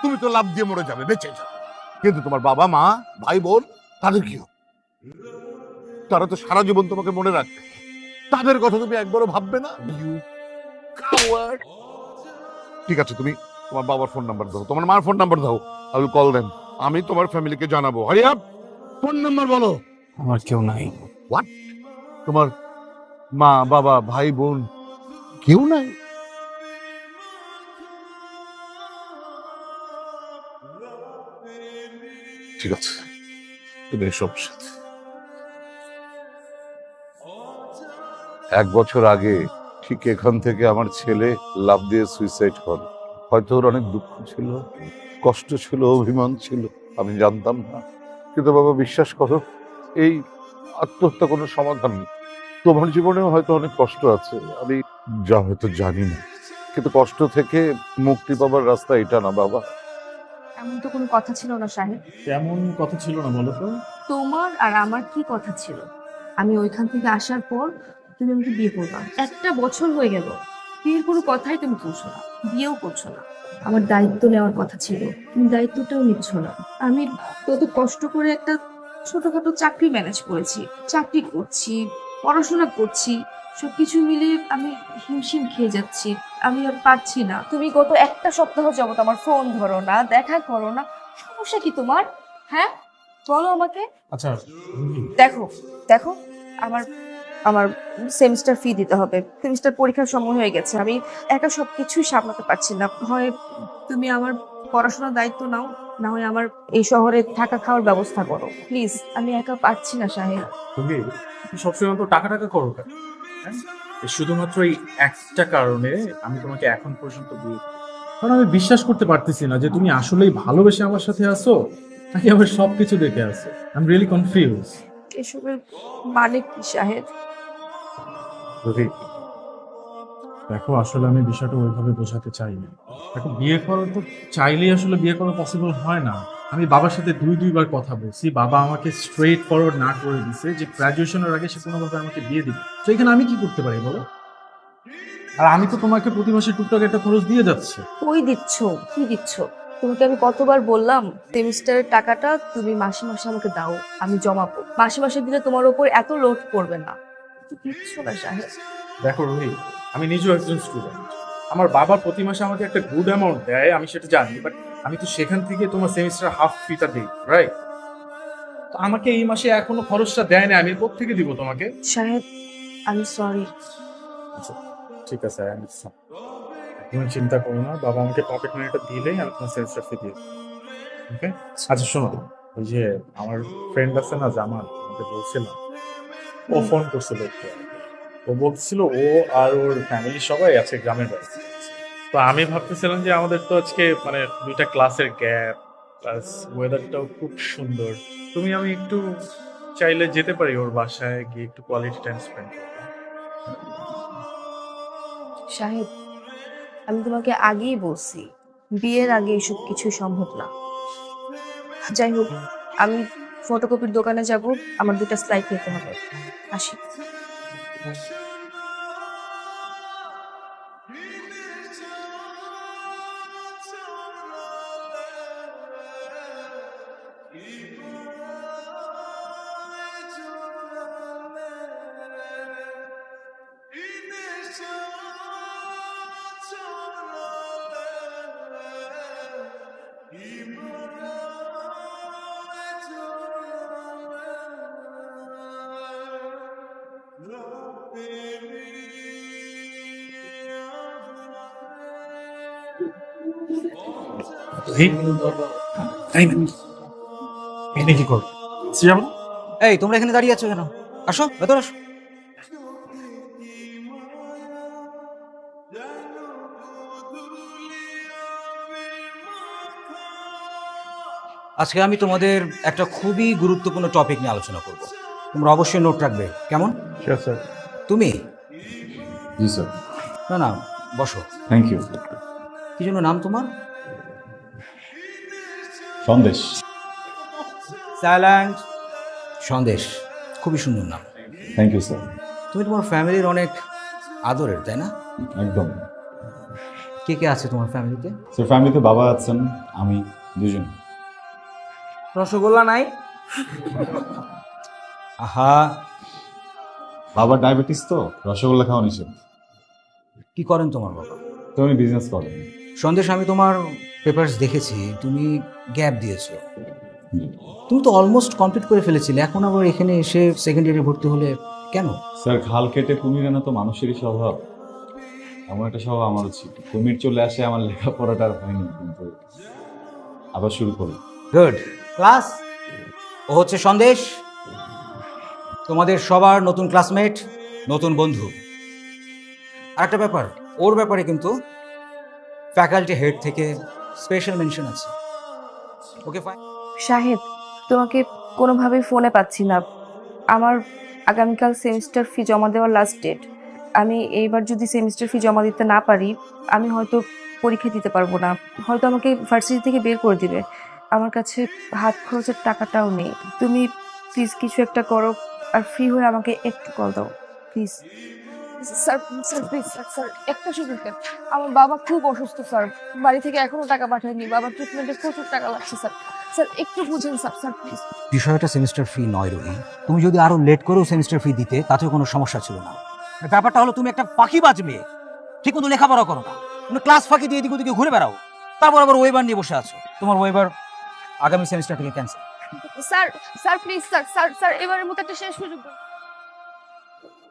তুমি তো লাভ দিয়ে মরে যাবে বেঁচে যাবে। কিন্তু তোমার বাবা মা ভাই বোন তাদের কি তারা তো সারা জীবন তোমাকে মনে রাখবে। তাদের কথা তুমি একবারও ভাববে না? ঠিক আছে তুমি তোমার বাবার ফোন নাম্বার দাও তোমার মার ফোন নাম্বার দাও আই কল দেম আমি তোমার ফ্যামিলিকে জানাব। হারি আপ ফোন নাম্বার বলো। আমার কেউ নাই। হোয়াট তোমার মা বাবা ভাই বোন কেউ নাই? ঠিক আছে। তুমি এসব সাথে এক বছর আগে ঠিক এখান থেকে আমার ছেলে লাভ দিয়ে সুইসাইড করে। হয়তো ওর অনেক দুঃখ ছিল, কষ্ট ছিল, অভিমান ছিল, আমি জানতাম না। কিন্তু বাবা, বিশ্বাস করো, এই আত্মহত্যা কোনো সমাধান নেই। তোমার জীবনেও হয়তো অনেক কষ্ট আছে, আমি যা হয়তো জানি না। কিন্তু কষ্ট থেকে মুক্তি পাবার রাস্তা এটা না বাবা। এমন তো কোনো কথা ছিল না সাহেব? তেমন কথা ছিল না বলো তো। তোমার আর আমার কি কথা ছিল? আমি ওইখান থেকে আসার পর তুমি আমাকে বিয়ে করবা। একটা বছর হয়ে গেল। বিয়ের কোনো কথাই তুমি তুলছো না বিয়েও করছ না। আমার দায়িত্ব নেওয়ার কথা ছিল তুমি দায়িত্বটাও নিচ্ছ না। আমি কত কষ্ট করে একটা ছোটখাটো চাকরি ম্যানেজ করেছি। চাকরি করছি পড়াশোনা করছি সবকিছু মিলিয়ে আমি হিমশিম খেয়ে যাচ্ছি। আমি আর পারছি না। তুমি গত একটা সপ্তাহ যাবত আমার ফোন ধরো না দেখা করো না। সমস্যা কি তোমার? হ্যাঁ? বলো আমাকে। আচ্ছা দেখো দেখো আমার আমার সেমিস্টার ফি দিতে হবে। সেমিস্টার পরীক্ষার সময় হয়ে গেছে। আমি একা সবকিছুই সামলাতে পারছি না। হয় তুমি আমার পড়াশোনার দায়িত্ব নাও না হয় আমার এই শহরে থাকা খাওয়ার ব্যবস্থা করো। প্লিজ আমি একা পারছি না সাহেব। তুমি সবসময় তো টাকা টাকা করো শুধুমাত্র এই একটা কারণে আমি তোমাকে এখন পর্যন্ত বিয়ে কারণ আমি বিশ্বাস করতে পারতেছি না যে তুমি আসলেই ভালোবেসে আমার সাথে আছো নাকি আমার সবকিছু দেখে আছো? আই এম রিয়েলি কনফিউজ এসবের মানে কি সাহেব? রবি দেখো আসলে আমি বিষয়টা ওইভাবে বোঝাতে চাই না দেখো বিয়ে করা তো চাইলেই আসলে বিয়ে করা পসিবল হয় না। আমি বাবার সাথে দুই দুইবার কথা বলছি। বাবা আমাকে স্ট্রেট ফরওয়ার্ড না করে দিছে যে গ্রাজুয়েশনের আগে সে কোনোভাবে আমাকে বিয়ে দিবে। তো এখানে আমি কি করতে পারি বলো? আর আমি তো তোমাকে প্রতি মাসে টুকটাক একটা খরচ দিয়ে যাচ্ছে। কই দিচ্ছ? কি দিচ্ছ? তোমাকে আমি কতবার বললাম সেমিস্টারের টাকাটা তুমি মাসে মাসে আমাকে দাও আমি জমাবো। মাসে মাসে দিলে তোমার উপর এত লোড পড়বে না। দিচ্ছ না সাহেব? দেখো রোহিত আমি নিজেও একজন স্টুডেন্ট আমার বাবা প্রতি মাসে আমাকে একটা গুড অ্যামাউন্ট দেয় আমি সেটা জানি বাট আমি তো সেখান থেকে তোমার সেমিস্টার হাফ ফিটা দিই রাইট তো আমাকে এই মাসে এখনও খরচটা দেয় না আমি থেকে দিব তোমাকে? সাহেব আমি সরি আচ্ছা ঠিক আছে আই আন্ডারস্ট্যান্ড তুমি চিন্তা করো না বাবা আমাকে পকেট মানিটা দিলেই আমি তোমার সেমিস্টার ফি দিয়ে ওকে আচ্ছা শোনো ওই যে আমার ফ্রেন্ড আছে না জামান তোমাকে বলছিলাম ও ফোন করছিল একটু ও বলছিল ও আর ওর ফ্যামিলি সবাই আছে গ্রামের বাড়ি তো আমি ভাবতেছিলাম যে আমাদের তো আজকে মানে দুইটা ক্লাসের গ্যাপ প্লাস ওয়েদারটাও খুব সুন্দর। তুমি, আমি একটু চাইলে যেতে পারি ওর বাসায় গিয়ে একটু কোয়ালিটি টাইম স্পেন্ড সাহেব, আমি তোমাকে আগেই বলছি, বিয়ের আগে এসব কিছু সম্ভব না। যাই হোক, আমি ফটোকপির দোকানে যাব, আমার দুটা স্লাইড নিতে হবে। আসি। এনে কি করব? যাব এই তোমরা এখানে দাঁড়িয়ে আছো কেন? আসো ভেতর আসো। আজকে আমি তোমাদের একটা খুবই গুরুত্বপূর্ণ টপিক নিয়ে আলোচনা করব। তোমরা অবশ্যই নোট রাখবে। কেমন? স্যার তুমি? জি স্যার না না বসো। থ্যাংক ইউ কি জন্য নাম তোমার? সন্দেশ। সাইল্যান্ড সন্দেশ খুবই সুন্দর নাম। থ্যাংক ইউ স্যার তুমি তোমার ফ্যামিলির অনেক আদরের তাই না? একদম। কে কে আছে তোমার ফ্যামিলিতে? স্যার ফ্যামিলিতে বাবা আছেন আমি দুজন। রসগোল্লা নাই? আহা। বাবার ডায়াবেটিস তো রসগোল্লা খাওয়া নিষেধ। কি করেন তোমার বাবা? তো উনি বিজনেস করেন সন্দেশ আমি তোমার পেপারস দেখেছি তুমি গ্যাপ দিয়েছ। তুমি তো অলমোস্ট কমপ্লিট করে ফেলেছিলে এখন আবার এখানে এসে সেকেন্ড ইয়ারে ভর্তি হলে কেন? স্যার খাল কেটে কুমির আনা তো মানুষেরই স্বভাব। এমন একটা স্বভাব আমারও ছিল। কুমির চলে আসে আমার লেখাপড়াটা আর হয়নি কিন্তু। আবার শুরু করি গুড ক্লাস ও হচ্ছে সন্দেশ। তোমাদের সবার নতুন ক্লাসমেট নতুন বন্ধু। আর একটা ব্যাপার ওর ব্যাপারে কিন্তু ফ্যাকাল্টি হেড থেকে স্পেশাল মেনশন আছে। ওকে ফাইন শাহেদ, তোমাকে কোনোভাবেই ফোনে পাচ্ছি না। আমার আগামীকাল সেমিস্টার ফি জমা দেওয়ার লাস্ট ডেট আমি এইবার যদি সেমিস্টার ফি জমা দিতে না পারি, আমি হয়তো পরীক্ষা দিতে পারব না। হয়তো আমাকে ভার্সিটি থেকে বের করে দিবে। আমার কাছে হাত খরচের টাকাটাও নেই। তুমি প্লিজ কিছু একটা করো, আর ফ্রি হয়ে আমাকে একটু কল দাও। Please sir sir please sir sir একটা সুযোগ দেন আমার বাবা খুব অসুস্থ স্যার। বাড়ি থেকে এখনও টাকা পাঠায়নি। বাবার ট্রিটমেন্টে প্রচুর টাকা লাগছে স্যার। স্যার একটু বুঝুন স্যার স্যার প্লিজ বিষয়টা সেমিস্টার ফি নয় রোহি তুমি যদি আরও লেট করেও সেমিস্টার ফি দিতে তাতেও কোনো সমস্যা ছিল না। ব্যাপারটা হলো তুমি একটা ফাঁকি বাজবে ঠিক মতো লেখাপড়া করো না। তুমি ক্লাস ফাঁকি দিয়ে এদিকে ওদিকে ঘুরে বেড়াও। তারপর আবার ওয়েবার নিয়ে বসে আছো। তোমার ওয়েবার আগামী সেমিস্টার থেকে cancel sir sir please sir sir sir এবারের মতো একটা শেষ সুযোগ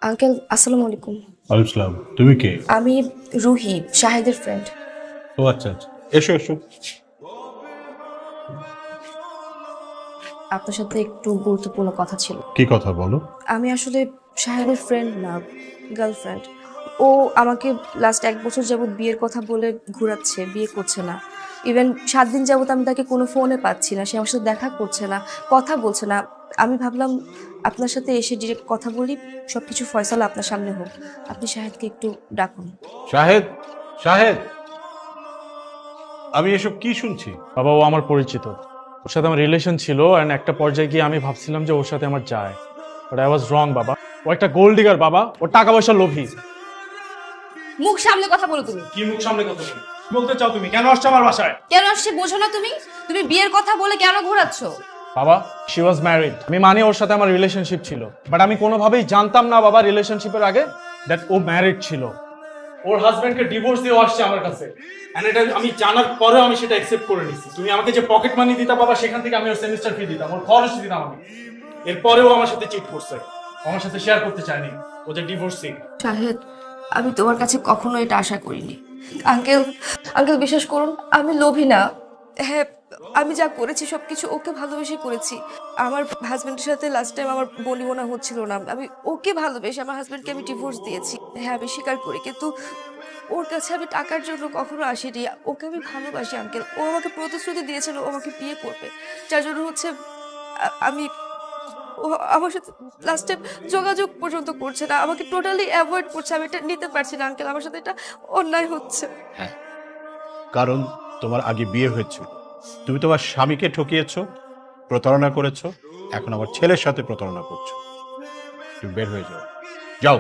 আঙ্কেল আসসালামু আলাইকুম। আলাইসালাম তুমি কে? আমি রুহি শাহেদের ফ্রেন্ড ও আচ্ছা আচ্ছা। এসো এসো। আপনার সাথে একটু গুরুত্বপূর্ণ কথা ছিল। কি কথা বলো? আমি আসলে শাহেদের ফ্রেন্ড না গার্লফ্রেন্ড ও আমাকে লাস্ট এক বছর যাবত বিয়ের কথা বলে ঘোরাচ্ছে বিয়ে করছে না। ইভেন সাত দিন যাবত আমি তাকে কোনো ফোনে পাচ্ছি না সে আমার সাথে দেখা করছে না কথা বলছে না। আমি ভাবলাম আপনার সাথে এসে ডিরেক্ট কথা বলি সব কিছু ফয়সালা আপনার সামনে হোক। আপনি শাহেদকে একটু ডাকুন। শাহেদ শাহেদ! আমি এসব কি শুনছি? বাবা ও আমার পরিচিত। ওর সাথে আমার রিলেশন ছিল অ্যান্ড একটা পর্যায়ে গিয়ে আমি ভাবছিলাম যে ওর সাথে আমার যায়। বাট আই ওয়াজ রং বাবা। ও একটা গোল্ড ডিগার বাবা। ও টাকা পয়সা লোভী। মুখ সামনে কথা বলো তুমি। কি মুখ সামনে কথা বলি? বলতে চাও তুমি? কেন আসছো আমার বাসায়? কেন আসছে বোঝো না তুমি? তুমি বিয়ের কথা বলে কেন ঘোরাচ্ছ? বাবা শি ওয়াজ ম্যারিড আমি মানি ওর সাথে আমার রিলেশনশিপ ছিল। বাট আমি কোনোভাবেই জানতাম না বাবা রিলেশনশিপের আগে দ্যাট ও ম্যারিড ছিল। ওর হাজবেন্ডকে ডিভোর্স দিয়ে আসছে আমার কাছে। এন্ড এটা আমি জানার পরেও আমি সেটা অ্যাকসেপ্ট করে নিছি। তুমি আমাকে যে পকেট মানি দিতা বাবা সেখান থেকে আমি ওর সেমিস্টার ফি দিতাম। ওর খরচ দিতাম আমি। এরপরেও আমার সাথে চিট করছে। আমার সাথে শেয়ার করতে চায়নি। ও যে ডিভোর্সিং শাহেদ আমি তোমার কাছে কখনো এটা আশা করিনি। আঙ্কেল আঙ্কেল বিশ্বাস করুন, আমি লোভী না। হ্যাঁ আমি যা করেছি সব কিছু ওকে ভালোবেসে করেছি। আমার হাজব্যান্ডের সাথে লাস্ট টাইম আমার বনিবনা হচ্ছিল না। আমি ওকে ভালোবেসে আমার হাজব্যান্ডকে আমি ডিভোর্স দিয়েছি। হ্যাঁ আমি স্বীকার করি, কিন্তু ওর কাছে আমি টাকার জন্য কখনো আসিনি। ওকে আমি ভালোবাসি, আঙ্কেল। ও আমাকে প্রতিশ্রুতি দিয়েছিল, ও আমাকে বিয়ে করবে। যার জন্য হচ্ছে আমি আমার সাথে লাস্ট যোগাযোগ পর্যন্ত করছে না, আমাকে টোটালি অ্যাভয়েড করছে, আমি এটা নিতে পারছি না আঙ্কেল আমার সাথে এটা অন্যায় হচ্ছে। হ্যাঁ কারণ তোমার আগে বিয়ে হয়েছিল, তুমি তোমার স্বামীকে ঠকিয়েছ, প্রতারণা করেছ, এখন আমার ছেলের সাথে প্রতারণা করছ। তুমি বের হয়ে যাও। যাও।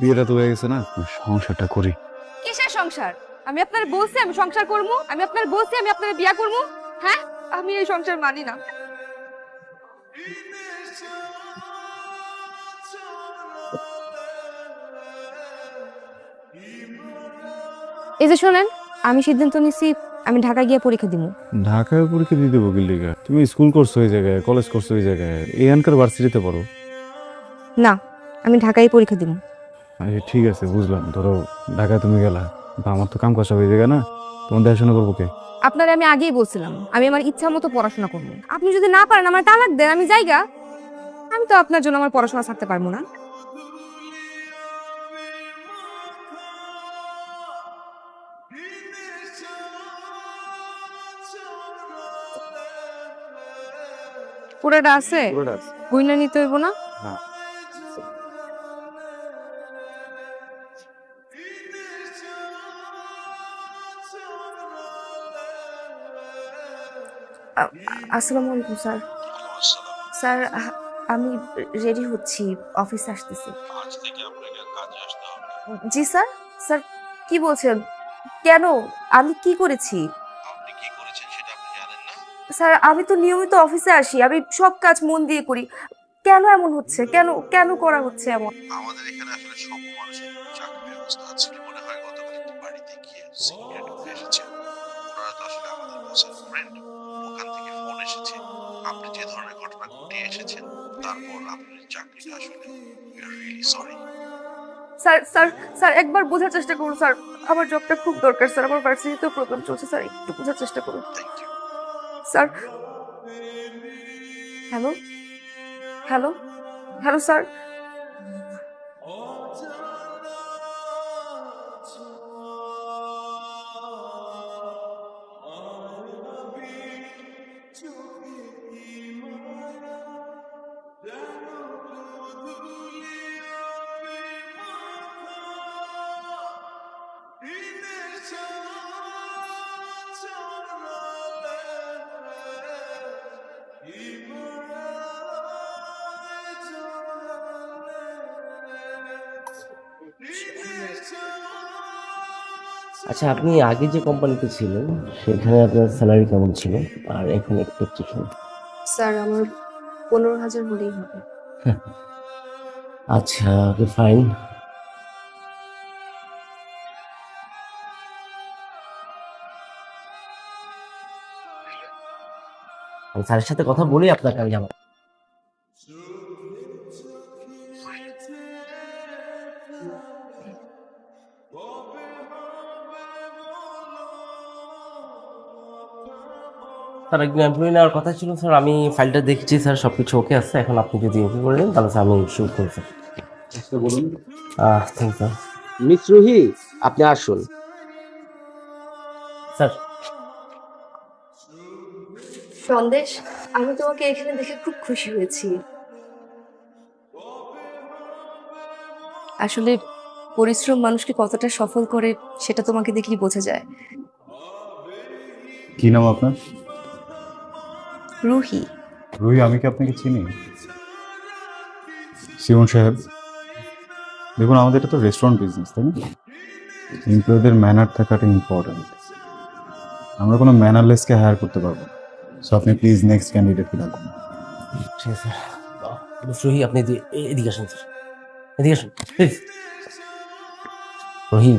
বিয়েটা তো হয়ে গেছে না? সংসারটা করি। কিসের সংসার? আমি আপনার বলছি আমি সংসার করব আমি আপনার বলছি আমি আপনার বিয়া করব হ্যাঁ? আমি এই সংসার মানি না। এই যে শোনেন আমি সিদ্ধান্ত নিছি আমি ঢাকা গিয়ে পরীক্ষা দিব ঢাকায় পরীক্ষা দিতে দেবো কিল্লিগা তুমি স্কুল করছ ওই জায়গায় কলেজ করছ ওই জায়গায় এখানকার ভার্সিটিতে পড়ো। না আমি ঢাকায় পরীক্ষা দিব আচ্ছা ঠিক আছে বুঝলাম। ধরো ঢাকায় তুমি গেলা বা আমার তো কাম কাজা হয়ে জায়গা না? তোমার দেখাশোনা করব কে? আপনারে আমি আগেই বলছিলাম আমি আমার ইচ্ছা মতো পড়াশোনা করব। আপনি যদি না পারেন আমার তালাক দেন আমি যাইগা আমি তো আপনার জন্য আমার পড়াশোনা ছাড়তে পারব না। পুরোটা আছে? গুইনা নিতে হইব না। আসসালামু আলাইকুম স্যার। স্যার আমি রেডি হচ্ছি অফিসে আসতেছি। জি স্যার। স্যার কি বলছেন? কেন? আমি কি করেছি? স্যার আমি তো নিয়মিত অফিসে আসি আমি সব কাজ মন দিয়ে করি। কেন এমন হচ্ছে? কেন কেন করা হচ্ছে এমন? আমাদের এখানে আসলে সব তারপর আপনার চাকরিটা আসলে really sorry sir sir sir একবার বোঝার চেষ্টা করুন স্যার। আমার জবটা খুব দরকার স্যার। আমার ভার্সিটিতেও প্রবলেম চলছে স্যার। একটু বোঝার চেষ্টা করুন। Thank you sir. Hello hello hello sir আচ্ছা আপনি আগে যে কোম্পানিতে ছিলেন সেখানে আপনার স্যালারি কেমন ছিল? আর এখন এক্সপেকটেশন স্যার আমার পনেরো হাজার হলেই হবে। আচ্ছা ওকে ফাইন আমি স্যারের সাথে কথা বলি আপনাকে আমি জানাব। স্যার একদিন এমপ্লয়ি নেওয়ার কথা ছিল স্যার আমি ফাইলটা দেখছি স্যার সব কিছু ওকে আছে এখন আপনি যদি ওকে করে দেন তাহলে স্যার আমি শুরু করি স্যার বলুন। থ্যাংক স্যার মিস রুহি আপনি আসুন। স্যার সন্দেশ আমি তোমাকে এখানে দেখে খুব খুশি হয়েছি। আসলে পরিশ্রম মানুষকে কতটা সফল করে সেটা তোমাকে দেখলেই বোঝা যায়। কি নাম আপনার? রুহি। রুহি আমি কি আপনাকে চিনি? শিবন সাহেব দেখুন আমাদের এটা তো রেস্টুরেন্ট বিজনেস তাই না? এমপ্লয়ীদের ম্যানার থাকাটা ইম্পর্ট্যান্ট আমরা কোনো ম্যানারলেসকে হায়ার করতে পারব সো আপনি প্লিজ নেক্সট ক্যান্ডিডেটকে ডাকুন। ঠিক আছে রুহি আপনি এদিকে আসুন স্যার। এদিকে আসুন প্লিজ রুহি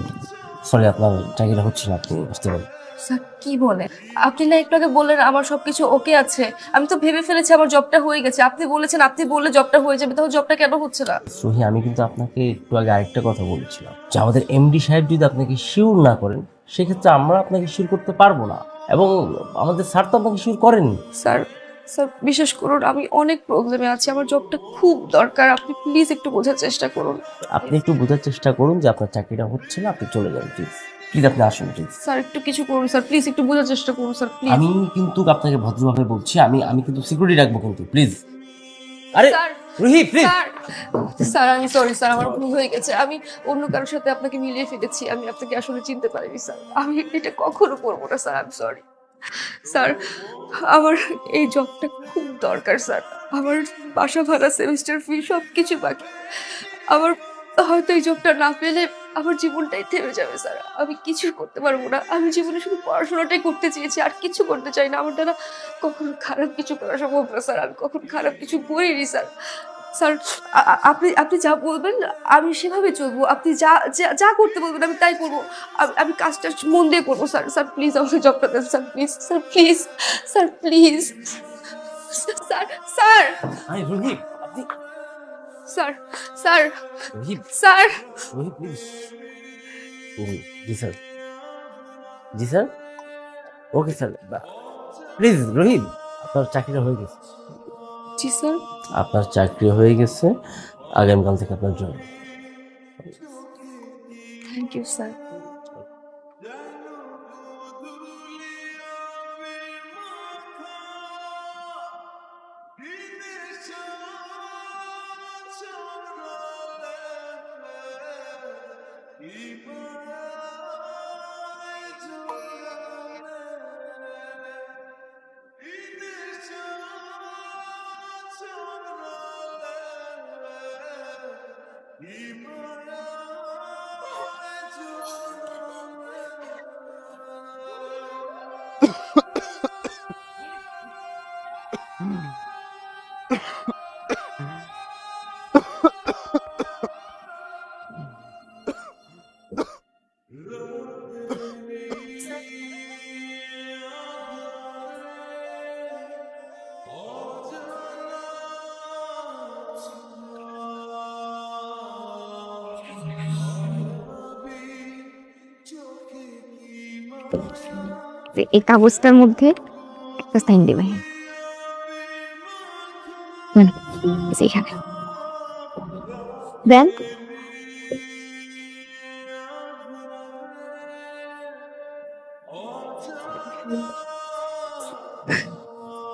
সরি আপনার চাকরিটা হচ্ছে না আপনি আসতে পারেন। স্যার কি বলে? আপনি না একটু আগে বললেন আমার সবকিছু ওকে আছে। আমি তো ভেবে ফেলেছি আমার জবটা হয়ে গেছে। আপনি বলেছেন আপনি বললে জবটা হয়ে যাবে তাহলে জবটা কেন হচ্ছে না? রুহি আমি কিন্তু আপনাকে একটু আগে আরেকটা কথা বলেছিলাম যে আমাদের এমডি সাহেব যদি আপনাকে শিওর না করেন সেক্ষেত্রে আমরা আপনাকে শিওর করতে পারব না। এবং আমাদের স্যার তো আপনাকে শিওর করেননি স্যার স্যার বিশেষ করুন আমি অনেক প্রবলেমে আছি। আমার জবটা খুব দরকার। আপনি প্লিজ একটু বোঝার চেষ্টা করুন। আপনি একটু বোঝার চেষ্টা করুন যে আপনার চাকরিটা হচ্ছে না আপনি চলে যান প্লিজ প্লিজ আপনি আসুন প্লিজ স্যার একটু কিছু করুন স্যার প্লিজ একটু বোঝার চেষ্টা করুন স্যার প্লিজ আমি কিন্তু আপনাকে ভদ্রভাবে বলছি আমি আমি কিন্তু সিকিউরিটি রাখব কিন্তু প্লিজ আরে sir Ruhi please sir sir আমি সরি স্যার আমার ভুল হয়ে গেছে। আমি অন্য কারোর সাথে আপনাকে মিলিয়ে ফেলেছি আমি আপনাকে আসলে চিনতে পারিনি স্যার আমি এটা কখনো করব না স্যার আমি সরি স্যার আমার এই জবটা খুব দরকার স্যার আমার বাসা ভাড়া সেমিস্টার ফি সব কিছু বাকি। আমার হয়তো এই জবটা না পেলে আমার জীবনটাই থেমে যাবে স্যার আমি কিছু করতে পারব না। আমি জীবনে শুধু পড়াশোনাটাই করতে চেয়েছি, আর কিছু করতে চাই না। আমার দ্বারা কখনো খারাপ কিছু করা সম্ভব না, স্যার। আমি কখনো খারাপ কিছু করিনি, স্যার। স্যার আপনি আপনি যা বলবেন, আমি সেভাবে চলবো। আপনি যা, যা- করতে বলবেন, আমি তাই করব। আমি- আমি কাজটা মন দিয়ে করব, স্যার। স্যার, প্লিজ আমাকে জবটা দেন, sir. Please sir please sir please. Sir sir আপনি স্যার স্যার স্যার। জি sir. G sir? Okay sir please Rohit আপনার চাকরিটা হয়ে গেছে। জি স্যার। আপনার চাকরি হয়ে গেছে আগামীকাল থেকে আপনার জন্য। থ্যাংক ইউ স্যার যে এই কাগজটার মধ্যে একটা সাইন দেবে।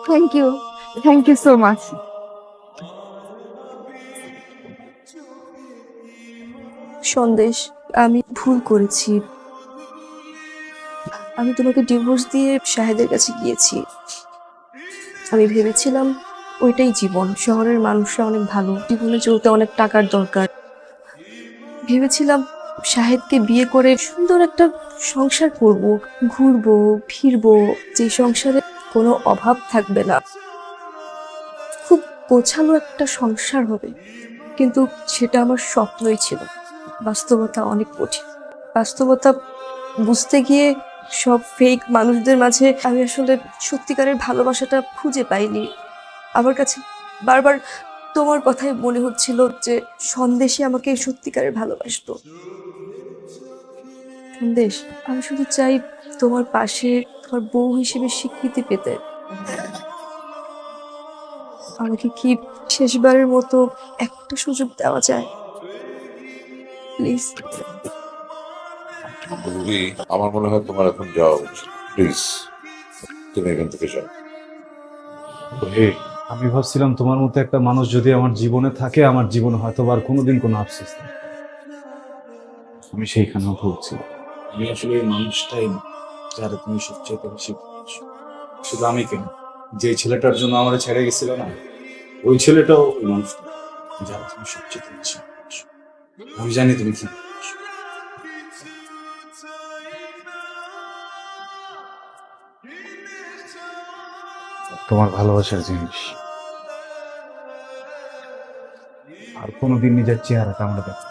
Thank you thank you so much Sandesh, আমি ভুল করেছি। আমি তোমাকে ডিভোর্স দিয়ে শাহেদের কাছে গিয়েছি। আমি ভেবেছিলাম ওইটাই জীবন। শহরের মানুষরা অনেক ভালো, জীবনে চলতে অনেক টাকার দরকার। ভেবেছিলাম শাহেদকে বিয়ে করে সুন্দর একটা সংসার করব, ঘুরবো, ফিরবো। যে সংসারে কোনো অভাব থাকবে না। খুব গোছালো একটা সংসার হবে। কিন্তু সেটা আমার স্বপ্নই ছিল। বাস্তবতা অনেক কঠিন। বাস্তবতা বুঝতে গিয়ে সব ফেক মানুষদের মাঝে আমি আসলে সত্যিকারের ভালোবাসাটা খুঁজে পাইনি। আমার কাছে বারবার তোমার কথাই মনে হচ্ছিল যে সন্দেশে আমাকে সত্যিকারের ভালোবাসতো। সন্দেশ, আমি শুধু চাই তোমার পাশে তোমার বউ হিসেবে স্বীকৃতি পেতে। আমাকে কি শেষবারের মতো একটা সুযোগ দেওয়া যায়? প্লিজ। রুবি আমার মনে হয় তোমার এখন যাওয়া উচিত প্লিজ তুমি এখান থেকে যাও হে আমি ভাবছিলাম তোমার মতো একটা মানুষ যদি আমার জীবনে থাকে আমার জীবনে হয়তো আর কোনোদিন কোনো আফসোস নেই আমি সেইখানেও ভুগছি আমি আসলে এই মানুষটাই যারা তুমি সবচেয়ে বেশি ভালোবাসো। শুধু আমি কেন যে ছেলেটার জন্য আমার ছেড়ে গেছিল না ওই ছেলেটাও ওই মানুষটা যারা তুমি সবচেয়ে বেশি ভালোবাসো। আমি জানি তুমি কি ভালোবাসো। তোমার ভালোবাসার জিনিস। আর কোনোদিন নিজের চেহারাটা আমরা দেখো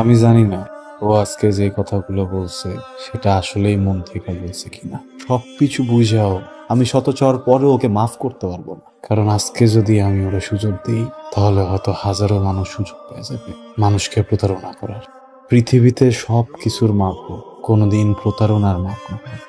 আমি জানি না ও আজকে যে কথাগুলো বলছে, সেটা আসলেই মন থেকে বলছে কিনা। সবকিছু বুঝাও আমি শতচর পরে ওকে মাফ করতে পারব না। কারণ আজকে যদি আমি ওরা সুযোগ দিই, তাহলে হয়তো হাজারো মানুষ সুযোগ পেয়ে যাবে, মানুষকে প্রতারণা করার। পৃথিবীতে সব কিছুর মাপ কোনোদিন প্রতারণার মাপ না হোক।